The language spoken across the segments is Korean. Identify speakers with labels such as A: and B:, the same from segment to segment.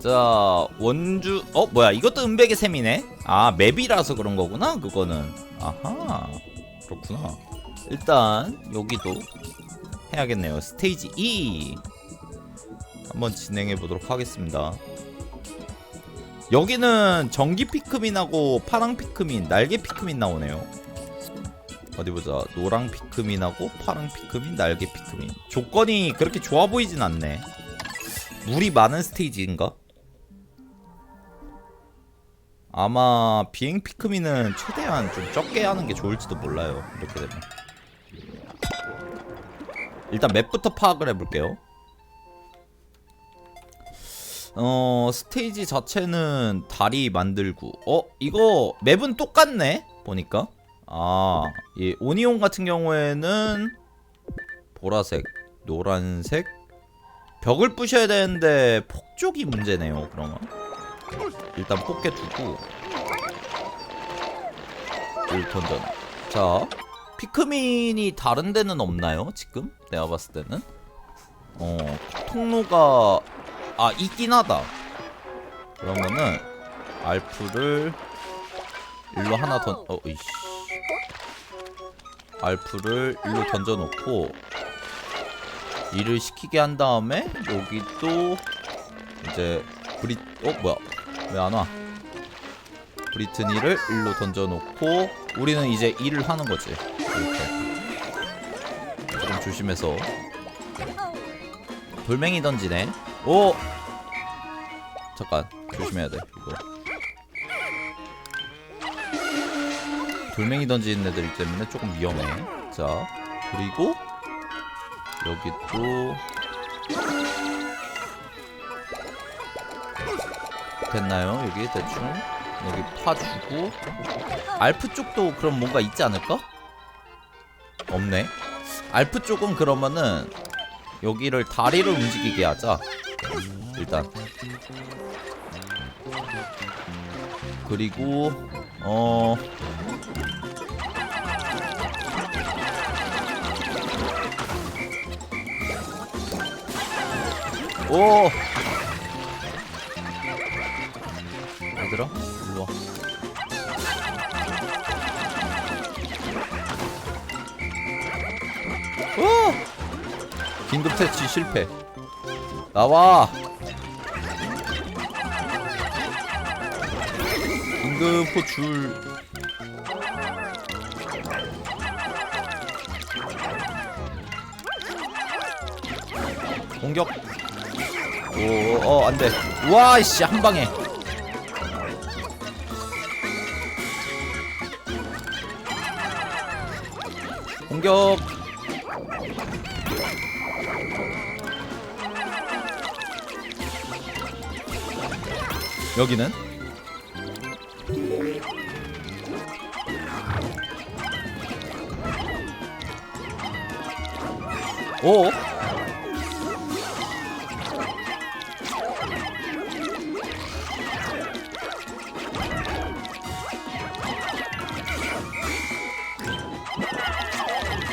A: 자 원주 어 뭐야 이것도 은백의 셈이네? 아 맵이라서 그런 거구나 그거는. 아하 그렇구나. 일단 여기도 해야겠네요. 스테이지 2 한번 진행해 보도록 하겠습니다. 여기는 전기 피크민하고 파랑 피크민 날개 피크민 나오네요. 어디 보자. 노랑 피크민하고 파랑 피크민 날개 피크민. 조건이 그렇게 좋아 보이진 않네. 물이 많은 스테이지인가? 아마 비행 피크민은 최대한 좀 적게 하는 게 좋을지도 몰라요. 이렇게 되면. 일단 맵부터 파악을 해볼게요. 어 스테이지 자체는 다리 만들고 어 이거 맵은 똑같네 보니까 아 이 오니온 같은 경우에는 보라색 노란색 벽을 부셔야 되는데 폭쪽이 문제네요 그러면 일단 뽑게 두고 일턴전. 자 피크민이 다른 데는 없나요 지금? 내가 봤을 때는? 어 통로가 아 있긴 하다. 그러면은 알프를 일로 하나 던 어, 이씨. 알프를 일로 던져놓고 일을 시키게 한 다음에 여기 또 이제 브리 어 뭐야 왜 안 와? 브리트니를 일로 던져놓고 우리는 이제 일을 하는 거지. 이렇게. 조금 조심해서. 돌멩이 던지네. 오! 잠깐 조심해야 돼 이거. 돌멩이 던지는 애들 때문에 조금 위험해. 자 그리고 여기 또 됐나요? 여기 대충 여기 파주고 알프 쪽도 그럼 뭔가 있지 않을까? 없네. 알프 쪽은 그러면은 여기를 다리를 움직이게 하자. 일단 그리고 어 오! 얘들아, 일로 와. 오! 긴급 퇴치 실패. 나와! 긴급 호출. 공격. 오, 어, 안 돼. 와, 씨, 한 방에. 공격. 여기는 오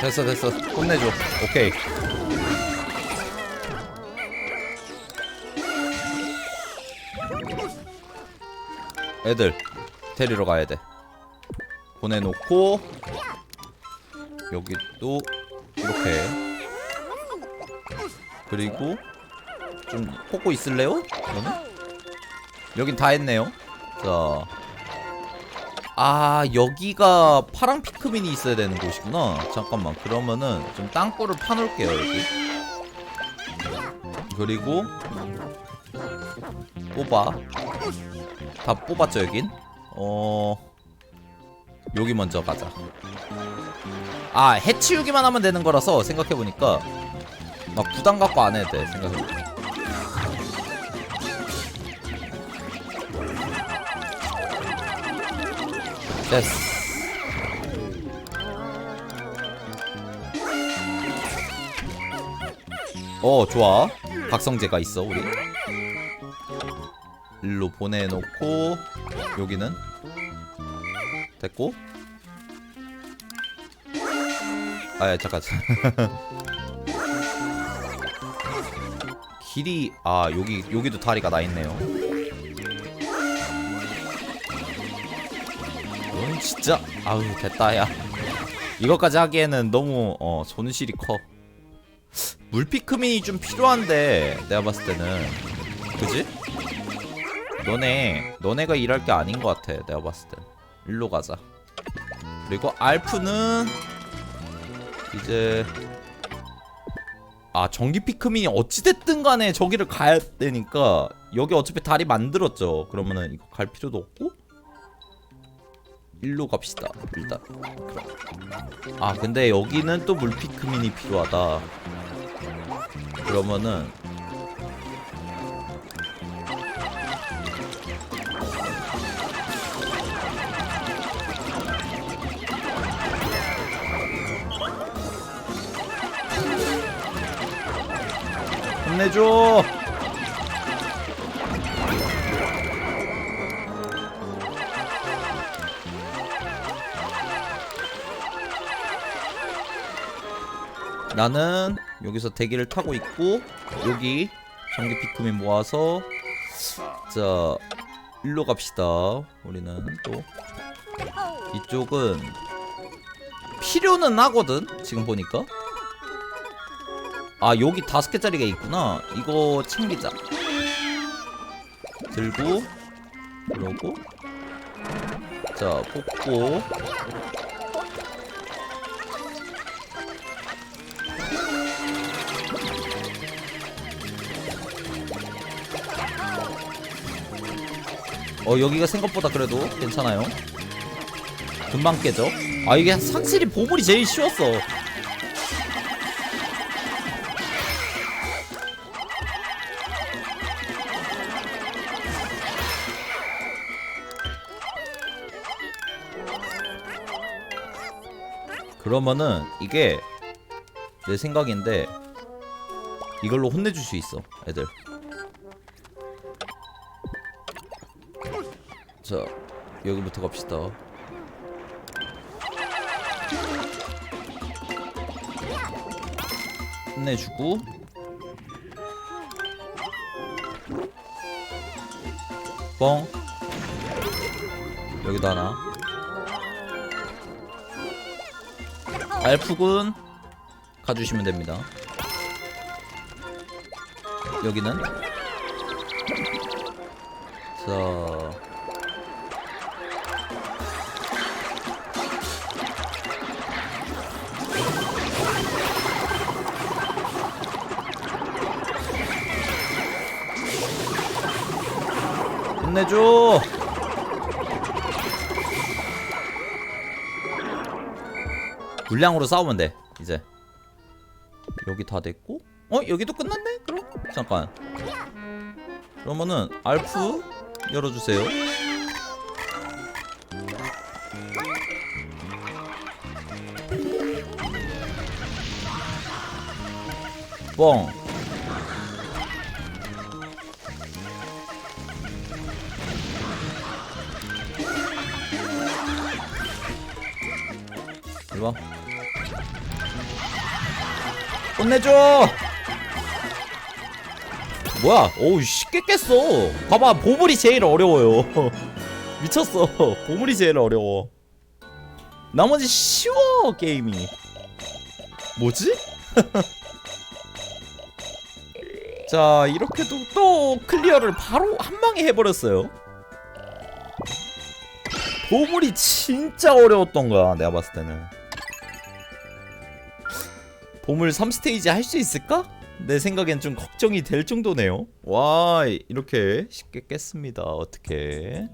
A: 됐어 됐어. 혼내줘. 오케이. 애들 데리러 가야 돼. 보내놓고 여기 또 이렇게. 그리고 좀 뽑고 있을래요? 그러면? 여긴 다 했네요. 자 아 여기가 파랑 피크민이 있어야 되는 곳이구나. 잠깐만 그러면은 좀 땅굴을 파놓을게요 여기. 그리고 뽑아. 다 뽑았죠 여긴? 어 여기 먼저 가자. 아 해치우기만 하면 되는 거라서 생각해보니까 막 부담 갖고 안 해도 돼 생각해보니까 됐어. 어 좋아. 각성제가 있어 우리. 일로 보내놓고 여기는? 됐고. 아 잠깐. 길이 아 여기 여기도 다리가 나 있네요. 넌 진짜 아우 됐다 야. 이것까지 하기에는 너무 어 손실이 커. 물피크민이 좀 필요한데 내가 봤을 때는 그지? 너네 너네가 일할 게 아닌 것 같아 내가 봤을 때 일로 가자. 그리고 알프는 이제 아 전기 피크민이 어찌됐든 간에 저기를 가야 되니까 여기 어차피 다리 만들었죠 그러면은 이거 갈 필요도 없고 일로 갑시다 일단. 그럼. 아 근데 여기는 또 물피크민이 필요하다. 그러면은 혼내줘 나는 여기서 대기를 타고 있고 여기 전기 피크민 모아서 자 일로 갑시다. 우리는 또 이쪽은 필요는 하거든 지금 보니까. 아 여기 다섯 개짜리가 있구나. 이거 챙기자. 들고 그러고 자 뽑고 어 여기가 생각보다 그래도 괜찮아요. 금방 깨져 아 이게 확실히 보물이 제일 쉬웠어. 그러면은 이게 내 생각인데 이걸로 혼내줄 수 있어 애들 자 여기부터 갑시다. 혼내주고. 뻥. 여기도 하나. 알프군 가주시면 됩니다. 여기는? 자 혼내줘. 물량으로 싸우면 돼 이제. 여기 다 됐고. 어 여기도 끝났네? 그럼? 잠깐. 그러면은 알프 열어주세요. 뻥 이리 와 혼내줘! 뭐야? 어우 쉽게 깼어. 봐봐 보물이 제일 어려워요. 미쳤어. 보물이 제일 어려워. 나머지 쉬워 게임이. 뭐지? 자 이렇게도 또 클리어를 바로 한 방에 해버렸어요. 보물이 진짜 어려웠던 거야 내가 봤을 때는 보물 3스테이지 할 수 있을까? 내 생각엔 좀 걱정이 될 정도네요. 와 이렇게 쉽게 깼습니다. 어떻게